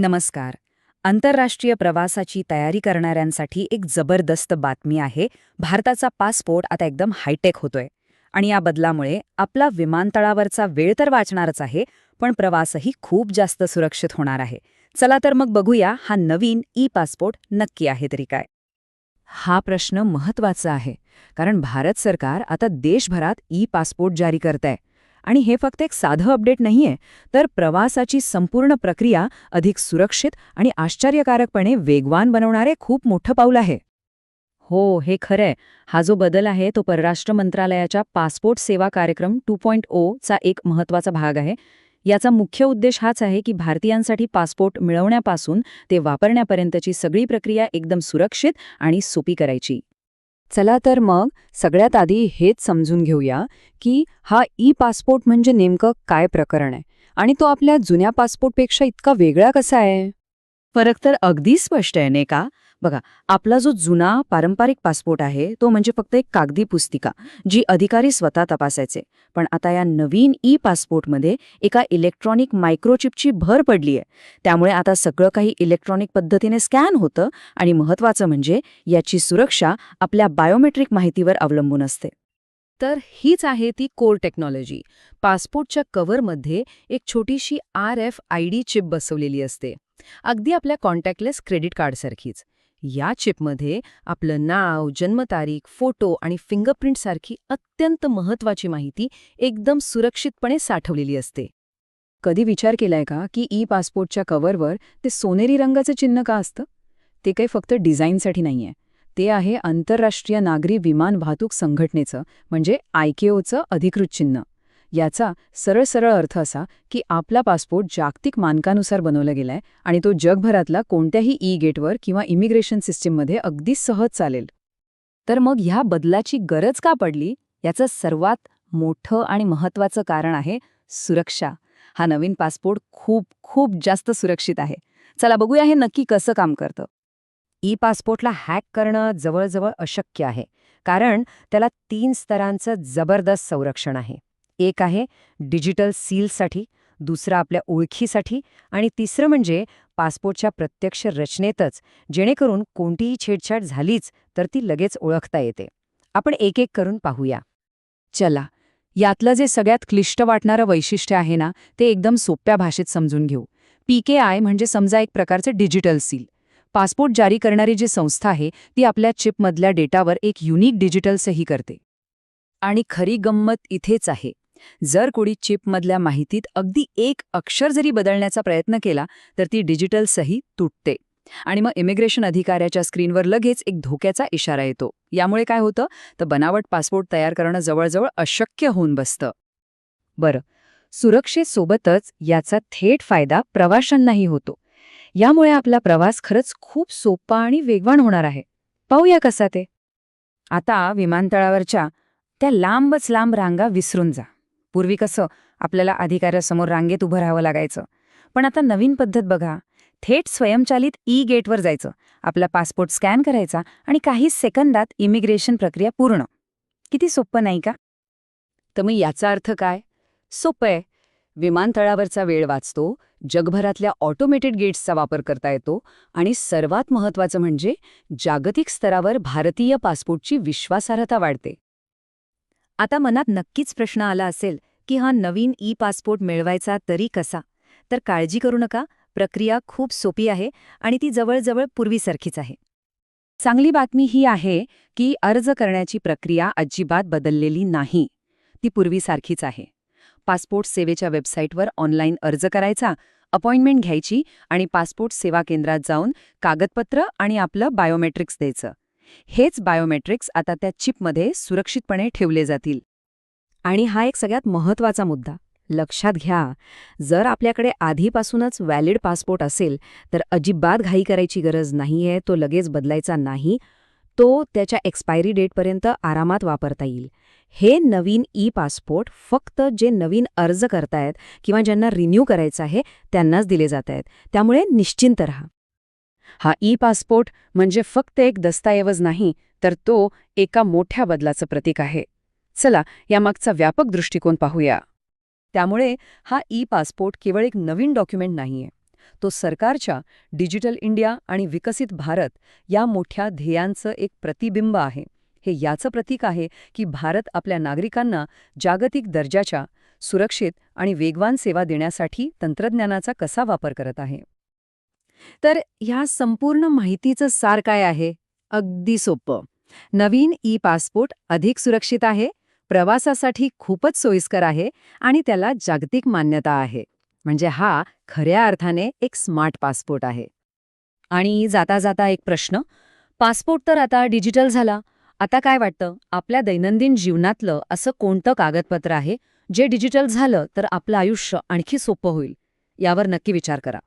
नमस्कार. आंतरराष्ट्रीय प्रवासाची तयारी करणाऱ्यांसाठी एक जबरदस्त बातमी आहे भारताचा पासपोर्ट आता एकदम हायटेक होतोय. आणि या बदलामुळे आपला विमानतळावरचा वेळ तर वाचणारच आहे पण प्रवासही खूप जास्त सुरक्षित होणार आहे. चला तर मग बघूया हा नवीन ई पासपोर्ट नक्की आहे तरी काय. हा प्रश्न महत्त्वाचा आहे कारण भारत सरकार आता देशभरात ई पासपोर्ट जारी करत आहे आणि हे फक्त एक साधं अपडेट नाहीये तर प्रवासाची संपूर्ण प्रक्रिया अधिक सुरक्षित आणि आश्चर्यकारकपणे वेगवान बनवणारे खूप मोठं पाऊल आहे. हो हे खरंय. हा जो बदल आहे तो परराष्ट्र मंत्रालयाच्या पासपोर्ट सेवा कार्यक्रम टू पॉईंट चा एक महत्त्वाचा भाग आहे. याचा मुख्य उद्देश हाच आहे की भारतीयांसाठी पासपोर्ट मिळवण्यापासून ते वापरण्यापर्यंतची सगळी प्रक्रिया एकदम सुरक्षित आणि सोपी करायची. चला तर मग सगळ्यात आधी हेच समजून घेऊया की हा ई पासपोर्ट म्हणजे नेमकं काय प्रकरण आहे? आणि तो आपल्या जुन्या पासपोर्टपेक्षा इतका वेगळा कसा आहे? फरक तर अगदी स्पष्ट आहे नाही का? बघा आपला जो जुना पारंपरिक पासपोर्ट आहे तो म्हणजे फक्त एक कागदी पुस्तिका जी अधिकारी स्वतः तपासायचे. पण आता या नवीन ई पासपोर्टमध्ये एका इलेक्ट्रॉनिक मायक्रोचिपची भर पडली आहे. त्यामुळे आता सगळं काही इलेक्ट्रॉनिक पद्धतीने स्कॅन होतं आणि महत्वाचं म्हणजे याची सुरक्षा आपल्या बायोमेट्रिक माहितीवर अवलंबून असते. तर हीच आहे ती कोर टेक्नॉलॉजी. पासपोर्टच्या कव्हरमध्ये एक छोटीशी R F I D chip बसवलेली असते. अगदी आपल्या कॉन्टॅक्टलेस क्रेडिट कार्डसारखीच. या चिपमध्ये आपलं नाव जन्मतारीख फोटो आणि फिंगरप्रिंटसारखी अत्यंत महत्वाची माहिती एकदम सुरक्षितपणे साठवलेली असते. कधी विचार केलाय का की ई पासपोर्टच्या कव्हरवर ते सोनेरी रंगाचं चिन्ह का असतं? ते काही फक्त डिझाईनसाठी नाहीये. ते आहे आंतरराष्ट्रीय नागरी विमान वाहतूक संघटनेचं म्हणजे आयकेओचं अधिकृत चिन्ह. याचा सरळ सरळ अर्थ असा की आपला पासपोर्ट जागतिक मानकानुसार बनवला गेलाय आणि तो जगभरातला कोणत्याही ई गेटवर किंवा इमिग्रेशन सिस्टीममध्ये अगदी सहज चालेल. तर मग ह्या बदलाची गरज का पडली? याचं सर्वात मोठं आणि महत्वाचं कारण आहे सुरक्षा. हा नवीन पासपोर्ट खूप खूप जास्त सुरक्षित आहे. चला बघूया हे नक्की कसं काम करतं. ई पासपोर्टला हॅक करणं जवळजवळ अशक्य आहे कारण त्याला तीन स्तरांचं जबरदस्त संरक्षण आहे. एक आहे डिजिटल सीलसाठी दुसरं आपल्या ओळखीसाठी आणि तिसरं म्हणजे पासपोर्टच्या प्रत्यक्ष रचनेतच जेणेकरून कोणतीही छेडछाड झालीच तर ती लगेच ओळखता येते. आपण एक एक करून पाहूया. चला यातलं जे सगळ्यात क्लिष्ट वाटणारं वैशिष्ट्य आहे ना ते एकदम सोप्या भाषेत समजून घेऊ. पी आय म्हणजे समजा एक प्रकारचं डिजिटल सील. पासपोर्ट जारी करणारी जी संस्था आहे ती आपल्या चिपमधल्या डेटावर एक युनिक डिजिटल सही करते. आणि खरी गंमत इथेच आहे. जर कोणी चिपमधल्या माहितीत अगदी एक अक्षर जरी बदलण्याचा प्रयत्न केला तर ती डिजिटल सही तुटते. आणि मग इमिग्रेशन अधिकाऱ्याच्या स्क्रीनवर लगेच एक धोक्याचा इशारा येतो. यामुळे काय होतं? तर बनावट पासपोर्ट तयार करणं जवळजवळ अशक्य होऊन बसतं. बरं सुरक्षेसोबतच याचा थेट फायदा प्रवाशांनाही होतो. यामुळे आपला प्रवास खरंच खूप सोपा आणि वेगवान होणार आहे. पाहूया कसा ते. आता विमानतळावरच्या त्या लांबच लांब रांगा विसरून जा. पूर्वी कसं आपल्याला अधिकाऱ्यासमोर रांगेत उभं राहावं लागायचं. पण आता नवीन पद्धत बघा. थेट स्वयंचालित ई गेटवर जायचं. आपला पासपोर्ट स्कॅन करायचा आणि काही सेकंदात इमिग्रेशन प्रक्रिया पूर्ण. किती सोपं नाही का? तर मग याचा अर्थ काय? सोपं आहे. विमानतळावरचा वेळ वाचतो जगभरातल्या ऑटोमेटेड गेट्सचा वापर करता येतो आणि सर्वात महत्त्वाचं म्हणजे जागतिक स्तरावर भारतीय पासपोर्टची विश्वासार्हता वाढते. आता मनात नक्कीच प्रश्न आला असेल की हा नवीन ई पासपोर्ट मिळवायचा तरी कसा? तर काळजी करू नका प्रक्रिया खूप सोपी आहे आणि ती जवळजवळ पूर्वीसारखीच आहे. चांगली बातमी ही आहे की अर्ज करण्याची प्रक्रिया अजिबात बदललेली नाही. ती पूर्वीसारखीच आहे. पासपोर्ट सेवेच्या वेबसाईटवर ऑनलाईन अर्ज करायचा अपॉइंटमेंट घ्यायची आणि पासपोर्ट सेवा केंद्रात जाऊन कागदपत्र आणि आपलं बायोमेट्रिक्स द्यायचं. हेच बायोमेट्रिक्स आता त्या चिपमध्ये सुरक्षितपणे ठेवले जातील. आणि हा एक सगळ्यात महत्त्वाचा मुद्दा. लक्षात घ्या जर आपल्याकडे आधीपासूनच व्हॅलिड पासपोर्ट असेल तर अजिबात घाई करायची गरज नाहीये तो लगेच बदलायचा नाही तो त्याच्या एक्सपायरी डेटपर्यंत आरामात वापरता येईल. हे नवीन ई पासपोर्ट फक्त जे नवीन अर्ज करतायत किंवा ज्यांना रिन्यू करायचं आहे त्यांनाच दिले जात आहेत त्यामुळे निश्चिंत रहा. हा ई पासपोर्ट म्हणजे फक्त एक दस्तऐवज नाही तर तो एका मोठ्या बदलाचं प्रतीक आहे. चला यामागचा व्यापक दृष्टिकोन पाहूया. त्यामुळे हा ई पासपोर्ट केवळ एक नवीन डॉक्युमेंट नाहीये. तो सरकारच्या डिजिटल इंडिया आणि विकसित भारत या मोठ्या ध्येयांचं एक प्रतिबिंब आहे. हे याचं प्रतीक आहे की भारत आपल्या नागरिकांना जागतिक दर्जाच्या सुरक्षित आणि वेगवान सेवा देण्यासाठी तंत्रज्ञानाचा कसा वापर करत आहे. तर ह्या संपूर्ण माहितीचं सार काय आहे? अगदी सोपं. नवीन ई पासपोर्ट अधिक सुरक्षित आहे प्रवासासाठी खूपच सोयीस्कर आहे आणि त्याला जागतिक मान्यता आहे. म्हणजे हा खऱ्या अर्थाने एक स्मार्ट पासपोर्ट आहे. आणि जाता जाता एक प्रश्न. पासपोर्ट तर आता डिजिटल झाला. आता काय वाटतं? आपल्या दैनंदिन जीवनातलं असं कोणतं कागदपत्र आहे? जे डिजिटल झालं तर आपलं आयुष्य आणखी सोपं होईल. यावर नक्की विचार करा.